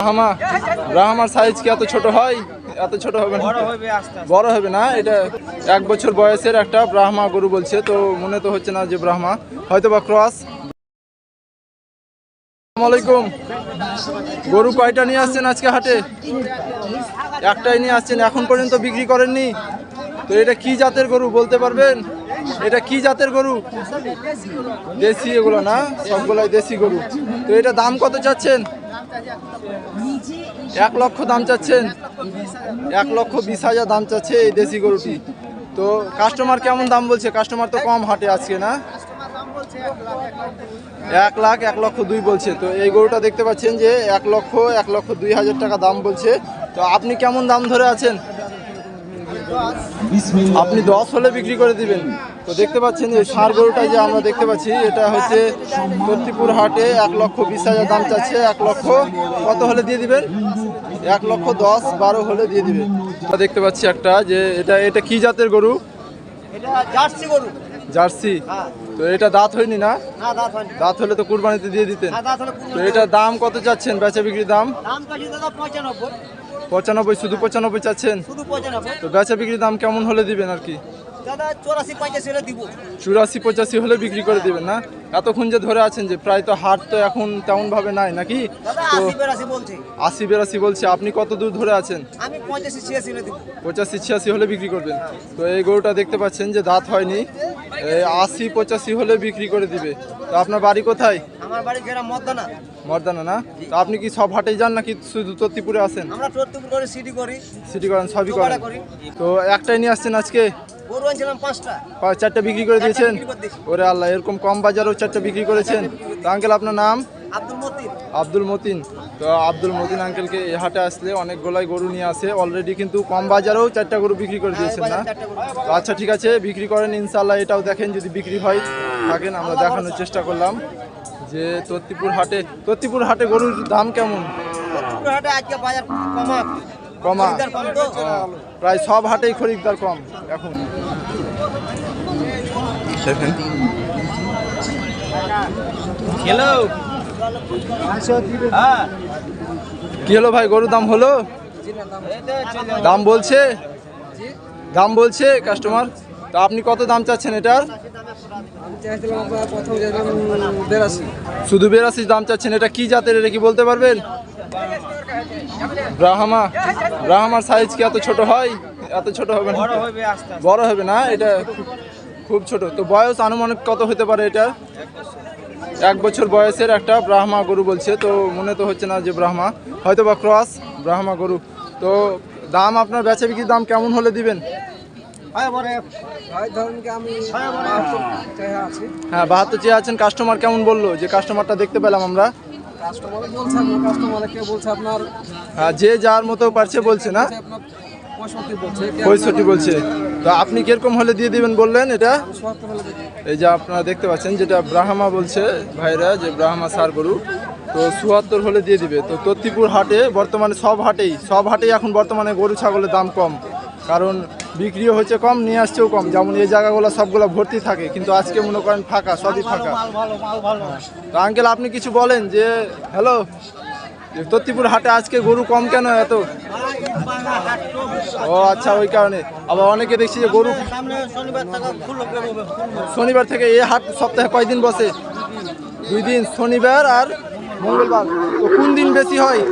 Brahma ব্রাহ্মার size কি এত ছোট হয়? এত ছোট হবে না। বড় হবে না এটা এক বছর বয়সের একটা ব্রাহ্মা গরু বলছে তো মনে তো হচ্ছে না যে ব্রাহ্মা। হয়তো বা ক্রস আলাইকুম। গরু কয়টা নিয়ে আসছেন আজকে হাটে? একটাই নিয়ে আসছেন এখন পর্যন্ত বিক্রি করেননি। তো এটা কি জাতের গরু বলতে পারবেন? এটা কি জাতের গরু? দেশি এগুলো না সবগুলাই দেশি গরু। তো এটা দাম কত চাচ্ছেন? এক লক্ষ দাম চাচ্ছেন? এক লক্ষ বিশ হাজার দাম চাচ্ছে এই দেশি গরুটি। তো কাস্টমার কেমন দাম বলছে? কাস্টমার তো কম হাটে আজকে, না? এক লাখ, এক লক্ষ দুই বলছে। তো এই গরুটা দেখতে পাচ্ছেন যে এক লক্ষ এক লক্ষ দুই হাজার টাকা দাম বলছে। তো আপনি কেমন দাম ধরে আছেন? আপনি দশ হলে বিক্রি করে দিবেন। তো দেখতে পাচ্ছেন যে ষাঁড় গরুটা যে আমরা দেখতে পাচ্ছি এটা হচ্ছে তর্তিপুর হাটে এক লক্ষ বিশ হাজার দাম চাচ্ছে এক লক্ষ কত হলে দিয়ে দিবেন? এক লক্ষ দশ বারো হলে দিয়ে দিবেন। দেখতে পাচ্ছি একটা যে এটা এটা কি জাতের গরু? জার্সি গরু। জার্সি। হ্যাঁ। তো এটা দাঁত হয়নি না? দাঁত হলে তো কুরবানিতে দিয়ে দিতেন। হ্যাঁ তো এটার দাম কত চাচ্ছেন বেচা বিক্রির দাম? পঁচানব্বই শুধু পঁচানব্বই চাচ্ছেন? তো বেচা বিক্রির দাম কেমন হলে দিবেন আর কি? দাদা চৌরাশি পঁচাশি হলে বিক্রি করে দিবেন না? এতক্ষণ যে ধরে আছেন যে প্রায় তো হাট তো এখন তেমন ভাবে নাই নাকি? দাদা তো আশি বেরাশি বলছে। আপনি কত দূর ধরে আছেন? আমি পঁচাশি ছিয়াশি হলে বিক্রি করবেন। তো এই গরুটা দেখতে পাচ্ছেন যে দাঁত হয়নি। আশি পঁচাশি হলে বিক্রি করে দিবে। তো আপনার বাড়ি কোথায়? আমার বাড়ি ঘেরা মদ্দানা মর্দানা না? তো আপনি কি সব হাটেই যান নাকি শুধু তত্তিপুরে আসেন আমরা চোদ্দপুর করে সিটি করি। সিটি করেন সবই করেন। তো একটাই নিয়ে আসছেন আজকে? গরু আনছিলাম পাঁচটা। চারটা বিক্রি করে দিয়েছেন। ওরে আল্লাহ এরকম কম বাজারেও চারটা বিক্রি করেছেন। তো আঙ্কেল আপনার নাম? আব্দুল মতিন। আব্দুল মতিন। তো আব্দুল মতিন আঙ্কেলকে এই হাটে আসলে অনেক গোলাই গরু নিয়ে আসে। অলরেডি কিন্তু কম বাজারেও চারটা গরু বিক্রি করে দিয়েছেন না? তো আচ্ছা ঠিক আছে বিক্রি করেন ইনশাল্লাহ এটাও দেখেন যদি বিক্রি হয় থাকেন আমরা দেখানোর চেষ্টা করলাম। যে তত্তিপুর হাটে তত্তিপুর হাটে গরুর দাম কেমন? চোদ্দপুর হাটে আজকে বাজার কমা। কমা প্রায় সব হাটেই খরিদ্দার কম এখন। হ্যালো হ্যাঁ। কি হলো ভাই গরুর দাম হলো? দাম বলছে। দাম বলছে? কাস্টমার তো আপনি কত দাম চাচ্ছেন এটার? শুধু বেরাশি দাম চাচ্ছেন এটা কি জাতের এটা কি বলতে পারবেন? ব্রাহ্মা ব্রাহ্মার সাইজ কি এত ছোট হয়? এত ছোট হবে না। বড় হবে আস্তে আস্তে। বড় হবে না? এটা খুব- খুব ছোট। তো বয়স আনুমানিক কত হতে পারে এটা? এক বছর বয়সের একটা ব্রাহ্মা গরু বলছে তো মনে তো হচ্ছে না যে ব্রাহ্মা। হয়তো বা ক্রস ব্রাহ্মা গরু। তো দাম আপনার বেচা বিক্রির দাম কেমন হলে দিবেন? হ্যাঁ বাহাত্তর চেয়ে আছেন কাস্টমার কেমন বলল? যে কাস্টমারটা দেখতে পেলাম আমরা। হ্যাঁ যে যার মতো পারছে বলছে না? পঁয়ষট্টি বলছে। তো আপনি কীরকম হলে দিয়ে দিবেন বললেন এটা। এই যে আপনারা দেখতে পাচ্ছেন যেটা ব্রাহ্মা বলছে ভাইরা যে ব্রাহ্মা সার গরু তো চুয়াত্তর হলে দিয়ে দিবে। তো তত্তিপুর হাটে বর্তমানে সব হাটেই সব হাটেই এখন বর্তমানে গরু ছাগলের দাম কম। কারণ বিক্রিও হচ্ছে কম নিয়ে আসছেও কম। যেমন এই জায়গাগুলো সবগুলো ভর্তি থাকে কিন্তু আজকে মনে করেন ফাঁকা সবই ফাঁকা। তো আঙ্কেল আপনি কিছু বলেন যে হ্যালো তত্তিপুর হাটে আজকে গরু কম কেন এত? ও আচ্ছা ওই কারণে। আবার অনেকে দেখছি যে গরু শনিবার শনিবার থেকে এই হাট সপ্তাহে কয়দিন বসে? দুই দিন শনিবার আর মঙ্গলবার। তো কোন দিন বেশি হয়?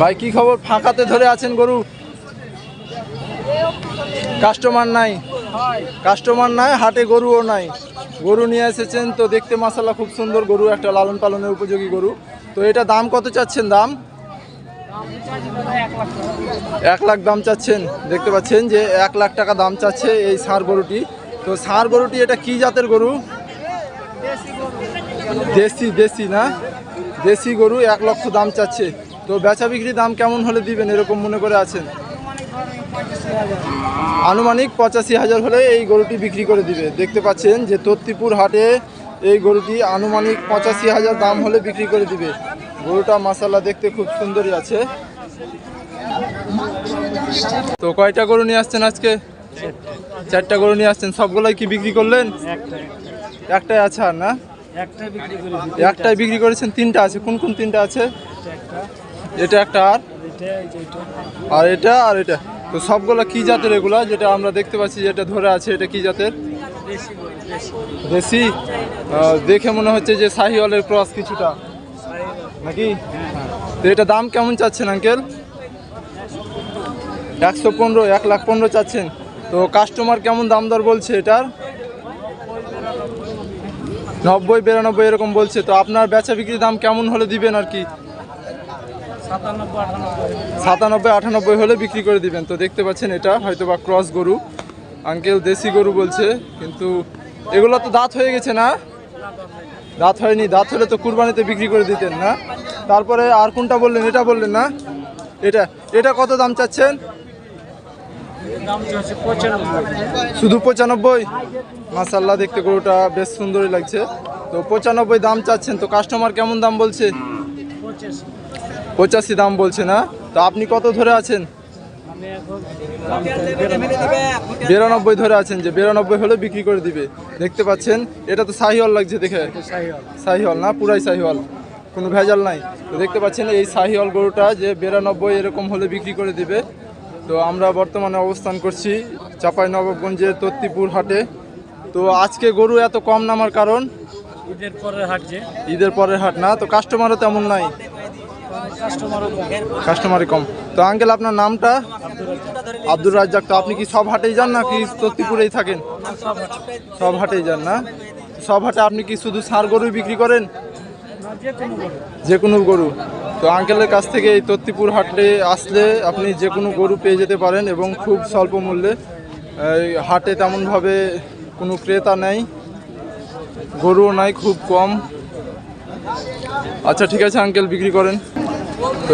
ভাই, কি খবর? ফাঁকাতে ধরে আছেন গরু? কাস্টমার নাই। কাস্টমার নাই, হাটে গরুও নাই। গরু নিয়ে এসেছেন তো দেখতে মাসাল্লাহ খুব সুন্দর গরু, একটা লালন পালনের উপযোগী গরু। তো এটা দাম কত চাচ্ছেন দাম? এক লাখ দাম চাচ্ছেন। দেখতে পাচ্ছেন যে এক লাখ টাকা দাম চাচ্ছে এই ষাঁড় গরুটি। তো ষাঁড় গরুটি এটা কি জাতের গরু। দেশি দেশি না? দেশি গরু এক লক্ষ দাম চাচ্ছে। তো বেচা বিক্রি দাম কেমন হলে দিবেন? এরকম মনে করে আছেন? আনুমানিক পঁচাশি হাজার হলে এই গরুটি বিক্রি করে দিবে। দেখতে পাচ্ছেন যে তত্তিপুর হাটে এই গরুটি আনুমানিক পঁচাশি হাজার দাম হলে বিক্রি করে দিবে। গরুটা মাসাল্লাহ দেখতে খুব সুন্দরই আছে। তো কয়টা গরু নিয়ে আসছেন আজকে? চারটা। গরু নিয়ে আসছেন। সবগুলাই কি বিক্রি করলেন? একটাই আছে আর না? একটাই বিক্রি করেছেন, তিনটা আছে। কোন কোন তিনটা আছে? এটা একটা আর। আর এটা আর এটা। তো সবগুলো কি জাতের এগুলা? যেটা আমরা দেখতে পাচ্ছি যেটা ধরে আছে, এটা কি জাতের? দেশি। দেখে মনে হচ্ছে যে শাহিওয়ালের ক্রস কিছুটা। নাকি? তো এটা দাম কেমন চাচ্ছেন, আঙ্কেল? একশো পনেরো, এক লাখ পনেরো চাচ্ছেন। তো কাস্টমার কেমন দাম দর বলছে এটার? নব্বই, বিরানব্বই এরকম বলছে। তো আপনার বেচা বিক্রির দাম কেমন হলে দিবেন আর কি? সাতানব্বই, আটানব্বই হলে বিক্রি করে দিবেন। তো দেখতে পাচ্ছেন এটা হয়তো বা ক্রস গরু। আঙ্কেল দেশি গরু বলছে, কিন্তু এগুলো তো দাঁত হয়ে গেছে না? দাঁত হয়নি, দাঁত হলে তো কুরবানিতে বিক্রি করে দিতেন না? তারপরে আর কোনটা বললেন, এটা বললেন না? এটা এটা কত দাম চাচ্ছেন? শুধু পঁচানব্বই? মাসাল্লাহ দেখতে গরুটা বেশ সুন্দরই লাগছে। তো পঁচানব্বই দাম চাচ্ছেন, তো কাস্টমার কেমন দাম বলছে? পঁচাশি দাম বলছে না? তো আপনি কত ধরে আছেন? বিরানব্বই। ধরে আছেন যে, বিরানব্বই হলে বিক্রি করে দিবে। দেখতে পাচ্ছেন, এটা তো শাহিওয়াল লাগছে দেখে। শাহিওয়াল না? পুরাই শাহিওয়াল কোনো ভেজাল নাই। তো দেখতে পাচ্ছেন, এই শাহিওয়াল গরুটা যে বিরানব্বই এরকম হলে বিক্রি করে দিবে। তো আমরা বর্তমানে অবস্থান করছি চাপাই নবাবগঞ্জের তত্তিপুর হাটে। তো আজকে গরু এত কম নামার কারণ? ঈদের পরে হাট যে। ঈদের পরের হাট না? তো কাস্টমারও তেমন নাই। কাস্টমারই কম। তো আঙ্কেল আপনার নামটা? আব্দুর রাজ্জাক। তো আপনি কি সব হাটেই যান না কি তত্তিপুরেই থাকেন? সব হাটেই যান না? সব হাটে আপনি কি শুধু ষাঁড় গরুই বিক্রি করেন? যে কোনো গরু। তো আঙ্কেলের কাছ থেকে এই তত্তিপুর হাটে আসলে আপনি যে কোনো গরু পেয়ে যেতে পারেন এবং খুব স্বল্প মূল্যে হাটে তেমনভাবে কোনো ক্রেতা নেই, গরুও নাই, খুব কম। আচ্ছা ঠিক আছে, আঙ্কেল, বিক্রি করেন। তো